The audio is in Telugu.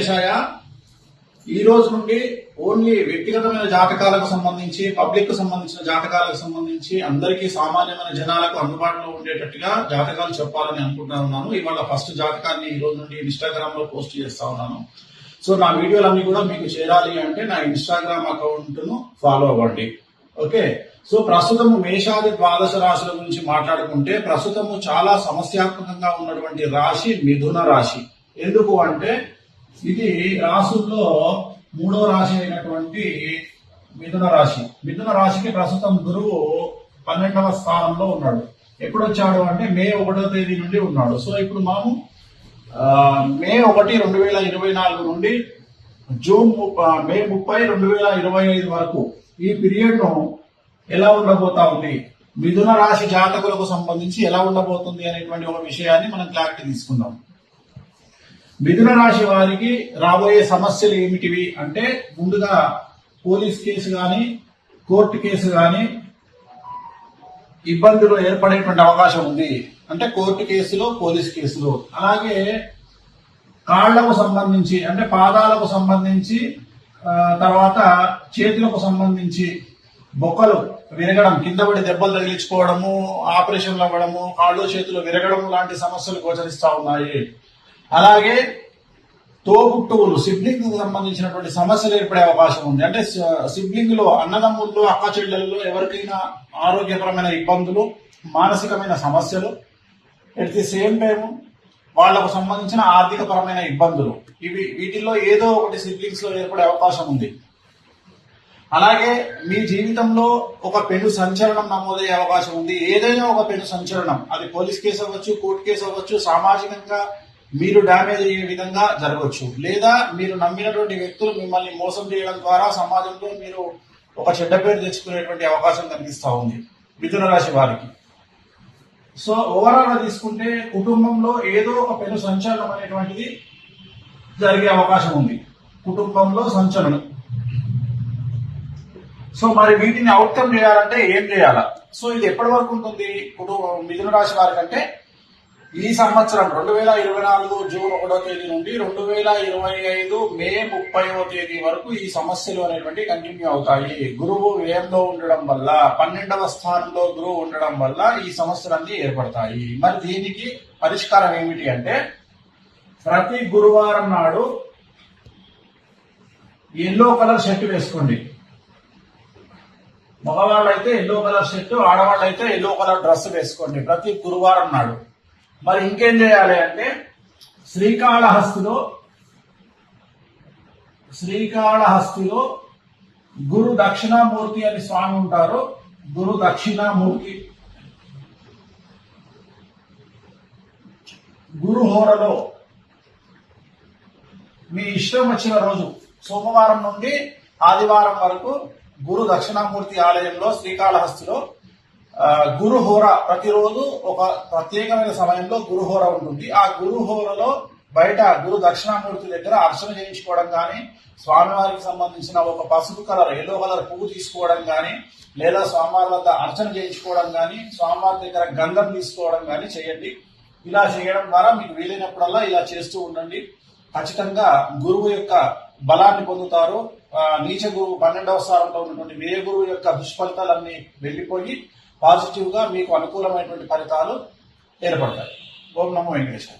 వెంకటేశాయ ఈ రోజు నుండి ఓన్లీ వ్యక్తిగతమైన జాతకాలకు సంబంధించి పబ్లిక్కు సంబంధించిన జాతకాలకు సంబంధించి అందరికీ సామాన్యమైన జనాలకు అందుబాటులో ఉండేటట్టుగా జాతకాలు చెప్పాలని అనుకుంటా ఉన్నాను. ఇవాళ ఫస్ట్ జాతకాన్ని ఈ రోజు నుండి ఇన్స్టాగ్రామ్లో పోస్ట్ చేస్తా ఉన్నాను. సో నా వీడియోలన్నీ కూడా మీకు చేరాలి అంటే నా ఇన్స్టాగ్రామ్ అకౌంట్ను ఫాలో అవ్వండి. ఓకే? సో ప్రస్తుతము మేషాది ద్వాదశ రాశుల గురించి మాట్లాడుకుంటే ప్రస్తుతము చాలా సమస్యాత్మకంగా ఉన్నటువంటి రాశి మిథున రాశి. ఎందుకు అంటే ఇది రాసుల్లో మూడో రాశి అయినటువంటి మిథున రాశి. మిథున రాశికి ప్రస్తుతం గురువు పన్నెండవ స్థానంలో ఉన్నాడు. ఎప్పుడు వచ్చాడు అంటే మే ఒకటో తేదీ నుండి ఉన్నాడు. సో ఇప్పుడు మనము మే ఒకటి రెండు వేల ఇరవై నాలుగు నుండి జూన్ ముప్ప- మే ముప్పై రెండు వేల ఇరవై ఐదు వరకు ఈ పీరియడ్ను ఎలా ఉండబోతా ఉంది? మిథున రాశి జాతకులకు సంబంధించి ఎలా ఉండబోతుంది అనేటువంటి ఒక విషయాన్ని మనం క్లారిటీ తీసుకుందాం. మిథున రాశి వారికి రాబోయే సమస్యలు ఏమిటివి అంటే ముందుగా పోలీస్ కేసు కానీ కోర్టు కేసు కానీ ఇబ్బందులు ఏర్పడేటువంటి అవకాశం ఉంది. అంటే కోర్టు కేసులో పోలీస్ కేసులు. అలాగే కాళ్ళకు సంబంధించి అంటే పాదాలకు సంబంధించి తర్వాత చేతులకు సంబంధించి బొక్కలు విరగడం కింద పడి దెబ్బలు తగిలించుకోవడము ఆపరేషన్లు అవ్వడము కాళ్ళు చేతులు విరగడం లాంటి సమస్యలు గోచరిస్తా ఉన్నాయి. అలాగే తోబుట్టువులు సిబ్లింగ్ సంబంధించినటువంటి సమస్యలు ఏర్పడే అవకాశం ఉంది. అంటే సిబ్లింగ్లో అన్నదమ్ముల్లో అక్క చెల్లెల్లో ఎవరికైనా ఆరోగ్యపరమైన ఇబ్బందులు మానసికమైన సమస్యలు ఎట్ ది సేమ్ టైం వాళ్ళకు సంబంధించిన ఆర్థిక పరమైన ఇబ్బందులు. ఇవి వీటిల్లో ఏదో ఒకటి సిబ్లింగ్స్లో ఏర్పడే అవకాశం ఉంది. అలాగే మీ జీవితంలో ఒక పెను సంచలనం నమోదయ్యే అవకాశం ఉంది. ఏదైనా ఒక పెను సంచలనం. అది పోలీస్ కేసు అవ్వచ్చు కోర్టు కేసు అవ్వచ్చు సామాజికంగా మీరు డ్యామేజ్ అయ్యే విధంగా జరగవచ్చు. లేదా మీరు నమ్మినటువంటి వ్యక్తులు మిమ్మల్ని మోసం చేయడం ద్వారా సమాజంలో మీరు ఒక చెడ్డ పేరు తెచ్చుకునేటువంటి అవకాశం కనిపిస్తూ ఉంది మిథున రాశి వారికి. సో ఓవరాల్గా తీసుకుంటే కుటుంబంలో ఏదో ఒక పెను సంచలనం అనేటువంటిది జరిగే అవకాశం ఉంది. కుటుంబంలో సంచలనం. సో మరి వీటిని అవుట్కమ్ చేయాలంటే ఏం చేయాలా? సో ఇది ఎప్పటి వరకు ఉంటుంది? కుటుంబ మిథున రాశి వారికంటే ఈ సంవత్సరం రెండు వేల ఇరవై నాలుగు జూన్ ఒకటో తేదీ నుండి రెండు వేల ఇరవై ఐదు మే ముప్పైవ తేదీ వరకు ఈ సమస్యలు అనేటువంటి కంటిన్యూ అవుతాయి. గురువు వ్యయంలో ఉండడం వల్ల పన్నెండవ స్థానంలో గురువు ఉండడం వల్ల ఈ సమస్యలన్నీ ఏర్పడతాయి. మరి దీనికి పరిష్కారం ఏమిటి అంటే ప్రతి గురువారం నాడు ఎల్లో కలర్ షర్ట్ వేసుకోండి. మగవాళ్ళైతే ఎల్లో కలర్ షర్ట్ ఆడవాళ్ళైతే ఎల్లో కలర్ డ్రెస్ వేసుకోండి ప్రతి గురువారం నాడు. మరి ఇంకేం చేయాలి అంటే శ్రీకాళహస్తిలో శ్రీకాళహస్తిలో గురు దక్షిణామూర్తి అని స్వామి ఉంటారు. గురు దక్షిణామూర్తి. గురుహోరలో మీ ఇష్టం వచ్చిన రోజు సోమవారం నుండి ఆదివారం వరకు గురు దక్షిణామూర్తి ఆలయంలో శ్రీకాళహస్తిలో గురుహోర ప్రతిరోజు ఒక ప్రత్యేకమైన సమయంలో గురుహోర ఉంటుంది. ఆ గురుహోరలో బయట గురు దక్షిణామూర్తి దగ్గర అర్చన చేయించుకోవడం కానీ స్వామివారికి సంబంధించిన ఒక పసుపు కలర్ ఎల్లో కలర్ పువ్వు తీసుకోవడం కానీ లేదా స్వామివారి వద్ద అర్చన చేయించుకోవడం కానీ స్వామివారి దగ్గర గంధం తీసుకోవడం కానీ చేయండి. ఇలా చేయడం ద్వారా మీకు వీలైనప్పుడల్లా ఇలా చేస్తూ ఉండండి. ఖచ్చితంగా గురువు యొక్క బలాన్ని పొందుతారు. నీచ గురువు పన్నెండవ స్థానంలో ఉన్నటువంటి వ్యయ గురువు యొక్క దుష్ఫలితాలన్నీ వెళ్ళిపోయి పాజిటివ్గా మీకు అనుకూలమైనటువంటి ఫలితాలు ఏర్పడతాయి. ఓం నమో వెంకటేశ్వర